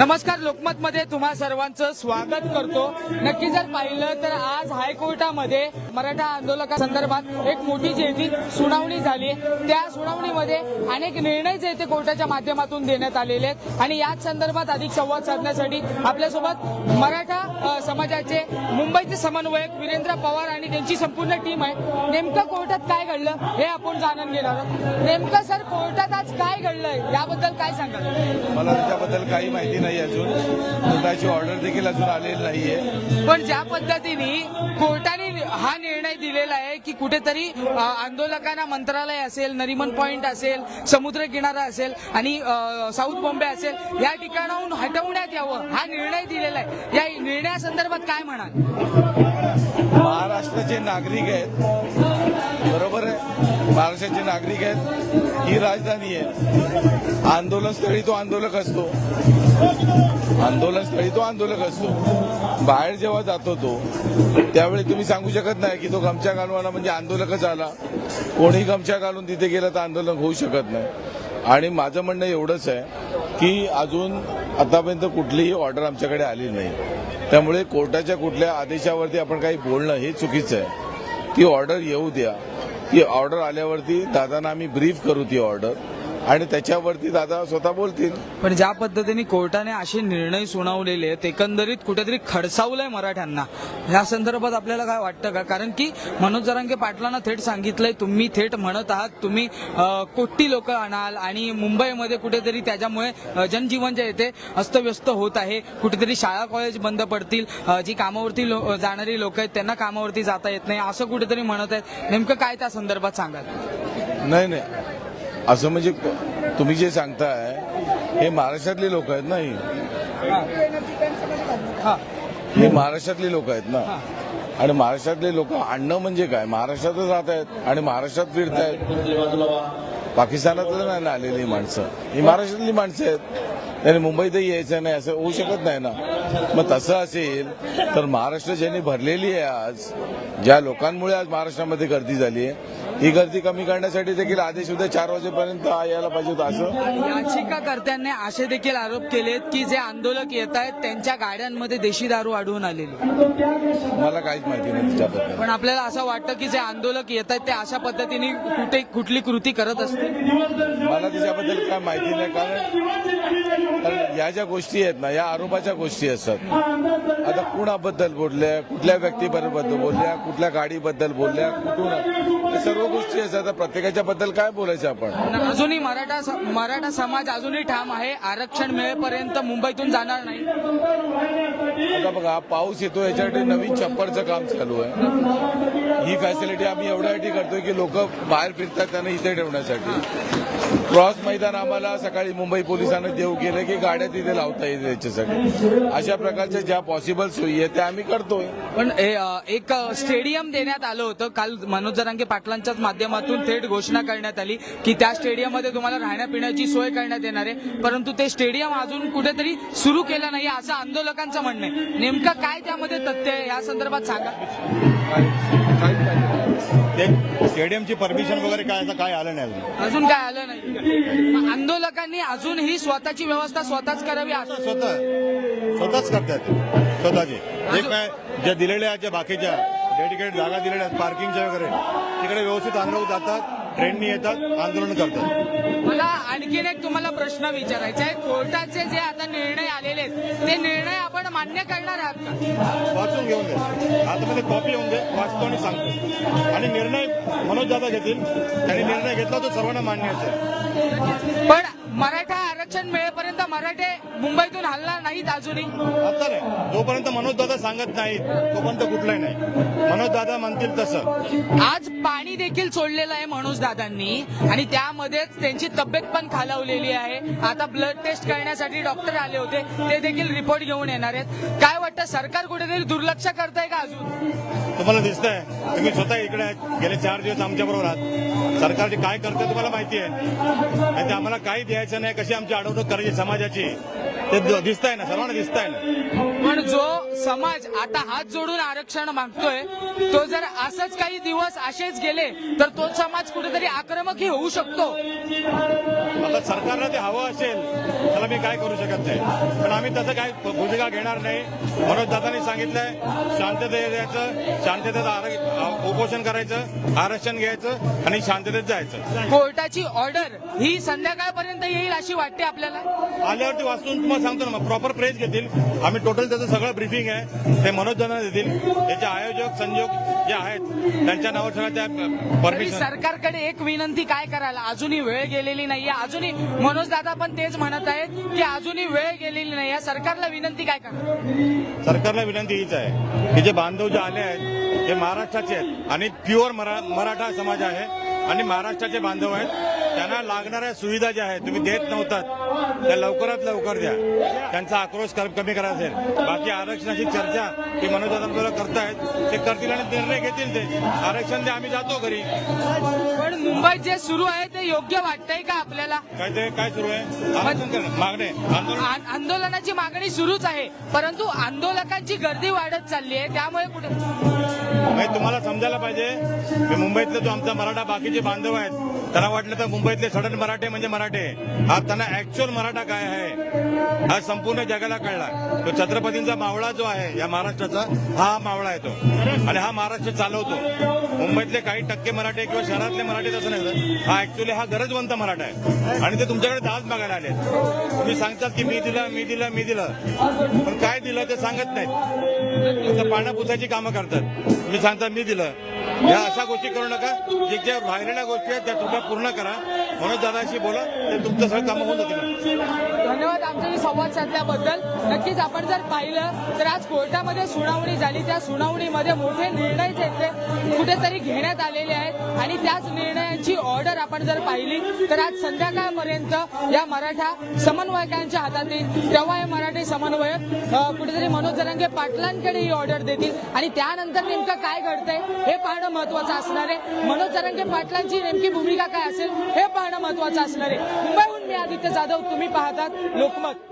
नमस्कार लोकमत मध्ये तुम्हा सर्वांचं स्वागत करतो. नक्की जर पाहिलं तर आज हायकोर्टामध्ये मराठा आंदोलका संदर्भात एक मोठी जे ती सुनावणी झाली. त्या सुनावणीमध्ये अनेक निर्णय जे ते कोर्टाच्या माध्यमातून देण्यात आलेले आहेत. आणि याच संदर्भात अधिक संवाद साधण्यासाठी आपल्यासोबत मराठा समाजाचे मुंबईचे समन्वयक वीरेंद्र पवार आणि त्यांची संपूर्ण टीम आहे. नेमकं कोर्टात काय घडलं हे आपण जाणून घेणार आहोत. नेमकं सर कोर्टात आज काय घडलंय? याबद्दल काय सांगाल? मला त्याच्याबद्दल काही माहिती नाही. अजून. दुधाची ऑर्डर देखील अजून आलेली नाहीये. पण ज्या पद्धतीने कोर्टाने हा निर्णय दिलेला आहे की कुठेतरी आंदोलकांना मंत्रालय असेल नरिमन पॉइंट असेल समुद्र किनारा असेल आणि साऊथ बॉम्बे असेल या ठिकाणाहून हटवण्यात यावं हा निर्णय दिलेला आहे. या निर्णयासंदर्भात काय म्हणाल? महाराष्ट्राचे नागरिक आहेत बरोबर आहे? महाराष्ट्राचे नागरिक आहेत ही राजधानी आहे. आंदोलनस्थळी तो आंदोलक असतो. आंदोलनस्थळी तो आंदोलक असतो. बाहेर जेव्हा जातो तो त्यावेळी तुम्ही सांगू शकत नाही की तो गमछा घालून आला म्हणजे आंदोलकच आला. कोणी गमछा घालून तिथे गेलं तर आंदोलन होऊ शकत नाही. आणि माझं म्हणणं एवढंच आहे की अजून आतापर्यंत कुठलीही ऑर्डर आमच्याकडे आली नाही. त्यामुळे कोर्टाच्या कुठल्या आदेशावरती आपण काही बोलणं हे चुकीचं आहे. ती ऑर्डर येऊ द्या. ती ऑर्डर आल्यावरती दादांना आम्ही ब्रीफ करू ती ऑर्डर. आणि त्याच्यावरती दादा स्वतः बोलतील. पण ज्या पद्धतीने कोर्टाने असे निर्णय सुनावलेले आहेत एकंदरीत कुठेतरी खडसावलंय मराठ्यांना. या संदर्भात आपल्याला काय वाटतं का? कारण की मनोज जरांगे पाटलांना थेट सांगितलंय तुम्ही थेट म्हणत आहात तुम्ही कोटी लोक आणाल आणि मुंबईमध्ये कुठेतरी त्याच्यामुळे जनजीवन जे आहे ते अस्तव्यस्त होत आहे. कुठेतरी शाळा कॉलेज बंद पडतील. जी कामावरती लो- जाणारी लोक आहेत त्यांना कामावरती जाता येत नाही. असं कुठेतरी म्हणत आहेत. नेमकं काय त्या संदर्भात सांगाल? नाही नाही. असं म्हणजे तुम्ही जे सांगताय हे महाराष्ट्रातली लोक आहेत ना ही? महाराष्ट्रातली लोक आहेत ना? आणि महाराष्ट्रातले लोक आणणं म्हणजे काय? महाराष्ट्रातच राहत आहेत आणि महाराष्ट्रात फिरत आहेत पाकिस्तानातलं नाही ना आलेली माणसं. ही महाराष्ट्रातली माणसं आहेत. त्यांनी मुंबईतही यायचं नाही असं होऊ शकत नाही ना? मग तसं असेल तर महाराष्ट्र ज्यांनी भरलेली आहे आज ज्या लोकांमुळे आज महाराष्ट्रामध्ये गर्दी झाली आहे ही गर्दी कमी करण्यासाठी देखील आदेश उद्या चार वाजेपर्यंत यायला पाहिजे होतं असं. याचिकाकर्त्यांनी असे देखील आरोप केलेत की जे आंदोलक येत आहेत त्यांच्या गाड्यांमध्ये देशी दारू आढळून आलेली. मला काहीच माहिती नाही त्याच्याबद्दल. पण आपल्याला असं वाटतं की जे आंदोलक येत आहेत ते अशा पद्धतीने कुठे कुठली कृती करत असतील? मला त्याच्याबद्दल काय माहिती नाही कारण कारण या ज्या गोष्टी आहेत ना या आरोपाच्या गोष्टी असतात. आता कुणाबद्दल बोलल्या कुठल्या व्यक्तीबद्दल बोलल्या कुठल्या गाडीबद्दल बोलल्या कुठून या सर्व गोष्टी असतात. प्रत्येकाच्या बद्दल काय बोलायचं आपण? पण अजूनही मराठा स- मराठा समाज अजूनही ठाम आहे. आरक्षण मिळेपर्यंत मुंबईतून जाणार नाही. आता बघा पाऊस येतो याच्यासाठी नवीन छप्परचं काम चालू आहे. ही फॅसिलिटी आम्ही एवढ्यासाठी करतोय की लोक बाहेर फिरतात त्यांना इथे ठेवण्यासाठी. क्रॉस मैदान आम्हाला सकाळी मुंबई पोलिसांना देऊ केलं की गाड्या तिथे लावता येतील याच्यासाठी अशा प्रकारच्या ज्या पॉसिबल सोयी आहेत त्या आम्ही करतोय. पण हे, अ, एक स्टेडियम देण्यात आलं होतं. काल मनोज जरांगे पाटलांच्याच माध्यमातून थेट घोषणा करण्यात आली की त्या स्टेडियममध्ये तुम्हाला राहण्यापिण्याची सोय करण्यात येणार आहे. परंतु ते स्टेडियम अजून कुठेतरी सुरू केलं नाही असं आंदोलकांचं म्हणणं आहे. नेमकं काय त्यामध्ये तथ्य आहे? या संदर्भात सांगा. ते स्टेडियमची परमिशन वगैरे काय असं काय आलं नाही अजून? अजून काय आलं नाही. आंदोलकांनी अजूनही स्वतःची व्यवस्था स्वतःच करावी असं स्वतः स्वतःच करतात. स्वतःचे. जे काय ज्या दिलेल्या आहेत ज्या बाकीच्या डेडिकेटेड जागा दिलेल्या आहेत पार्किंगच्या वगैरे तिकडे व्यवस्थित आंदोलन जातात. ट्रेननी येतात आंदोलन करतात. मला आणखीन एक तुम्हाला प्रश्न विचारायचा आहे. कोर्टाचे जे आता निर्णय आलेले आहेत ते निर्णय आपण मान्य करणार आहात का? वाचून घेऊन दे आतमध्ये कॉपी येऊन दे वाचतो आणि सांगतो. आणि निर्णय मनोज दादा घेतील. त्यांनी निर्णय घेतला तो सर्वांना मान्य असेल पण मराठा आरक्षण मिळेपर्यंत मराठे मुंबईतून हलणार नाहीत अजूनही. आता नाही. जोपर्यंत मनोज दादा सांगत नाहीत तोपर्यंत कुठलाही नाही. मनोज दादा म्हणतील तसं. आज पाणी देखील सोडलेलं आहे मनोज दादांनी आणि त्यामध्येच त्यांची तब्येत पण खालावलेली आहे. आता ब्लड टेस्ट करण्यासाठी डॉक्टर आले होते. ते देखील रिपोर्ट घेऊन येणार आहेत. काय वाटतं सरकार कुठेतरी दुर्लक्ष करतंय का अजून? तुम्हाला दिसतंय. तुम्ही स्वतः इकडे गेले चार दिवस आमच्या बरोबर आहात. सरकारचे काय करते तुम्हाला माहिती आहे? नाही ते आम्हाला काही द्यायचं नाही कशी आमची अडवणूक करायची समाजाची? ते दिसत आहे ना सर्वांना दिसत आहे ना. पण जो समाज आता हात जोडून आरक्षण मागतोय. तो जर असंच काही दिवस असेच गेले तर तो समाज कुठेतरी आक्रमकही होऊ शकतो. आता सरकारला ते हवं असेल त्याला मी काय करू शकत नाही. पण आम्ही तसं काय भूमिका घेणार नाही. मनोज दादांनी सांगितलंय शांततेत यायचं शांततेत उपोषण करायचं आरक्षण घ्यायचं आणि शांततेत जायचं. कोर्टाची ऑर्डर ही संध्याकाळपर्यंत येईल अशी वाटते आपल्याला? आल्यावरती वाचून तुम्हाला सांगतो ना प्रॉपर प्रेस घेतील. आम्ही टोटल त्याचं सगळं ब्रिफिंग आहे. ते मनोज दादा देतील त्याचे आयोजक संयोग जे आहेत त्यांच्या नावावर सगळं त्या परमिशन सरकारकडे एक विनंती काय करायला? अजूनही वेळ गेलेली नाहीये. अजूनही मनोज दादा पण तेच म्हणत आहेत की अजूनही वेळ गेलेली नाहीये. सरकारला विनंती काय करा? सरकारला विनंती हीच आहे की जे बांधव जे आले आहेत ते महाराष्ट्राचे आहेत आणि प्युअर मरा मराठा समाज आहे आणि महाराष्ट्राचे बांधव आहेत. त्यांना लागणाऱ्या सुविधा ज्या आहेत तुम्ही देत नव्हतात त्या लवकरात लवकर द्या. त्यांचा आक्रोश कर- कमी करा असेल. बाकी आरक्षणाची चर्चा ही मनोजांबरोबर करतायत ते करतील आणि निर्णय घेतील ते. आरक्षण द्या आम्ही जातो घरी. पण मुंबईत जे सुरू आहे ते योग्य वाटतंय का आपल्याला? काय ते काय सुरू आहे? आरक्षण मागणे. आंदोलनाची मागणी सुरूच आहे. परंतु आंदोलकांची गर्दी वाढत चालली आहे त्यामुळे कुठे तुम्हाला समजायला पाहिजे. की मुंबईतले जो आमचा मराठा बाकीचे बांधव आहेत त्यांना वाटलं तर मुंबईतले सडन मराठे म्हणजे मराठे. हा त्यांना ऍक्च्युअल मराठा काय आहे? हा संपूर्ण जगाला कळला. तो छत्रपतींचा मावळा जो आहे या महाराष्ट्राचा हा मावळा आहे तो आणि हा महाराष्ट्र चालवतो. मुंबईतले काही टक्के मराठे किंवा शहरातले मराठे तसं नाही हा ऍक्च्युअली हा गरजवंत मराठा आहे. आणि ते तुमच्याकडे दाज मागायला आले तुम्ही सांगतात की मी दिलं मी दिलं मी दिलं. पण काय दिलं ते सांगत नाहीत. फक्त पाण्या पुसायची कामं करतात. मी सांगता मी दिलं. या अशा गोष्टी करू नका. जे ज्या राहिलेल्या गोष्टी आहेत त्या तुम्ही पूर्ण करा. मनोज दादाशी बोला तुमचं सगळं कामं होऊन जातील. धन्यवाद आमच्याशी संवाद साधल्याबद्दल. नक्कीच आपण जर पाहिलं तर आज कोर्टामध्ये सुनावणी झाली. त्या सुनावणीमध्ये मोठे निर्णय जे कुठेतरी घेण्यात आलेले आहेत. आणि त्याच निर्णयांची ऑर्डर आपण जर पाहिली तर आज संध्याकाळपर्यंत या मराठा समन्वयकांच्या हातात येईल तेव्हा हे मराठी समन्वयक कुठेतरी मनोज जरांगे पाटलांकडे ही ऑर्डर देतील. आणि त्यानंतर नेमकं काय घडतंय हे पाहणं महत्वाचं असणार आहे. मनोज जरांगे पाटलांची नेमकी भूमिका काय असेल हे पाहणं महत्वाचं असणार आहे. मुंबईहून मी आदित्य जाधव तुम्ही पाहतात लोकमत.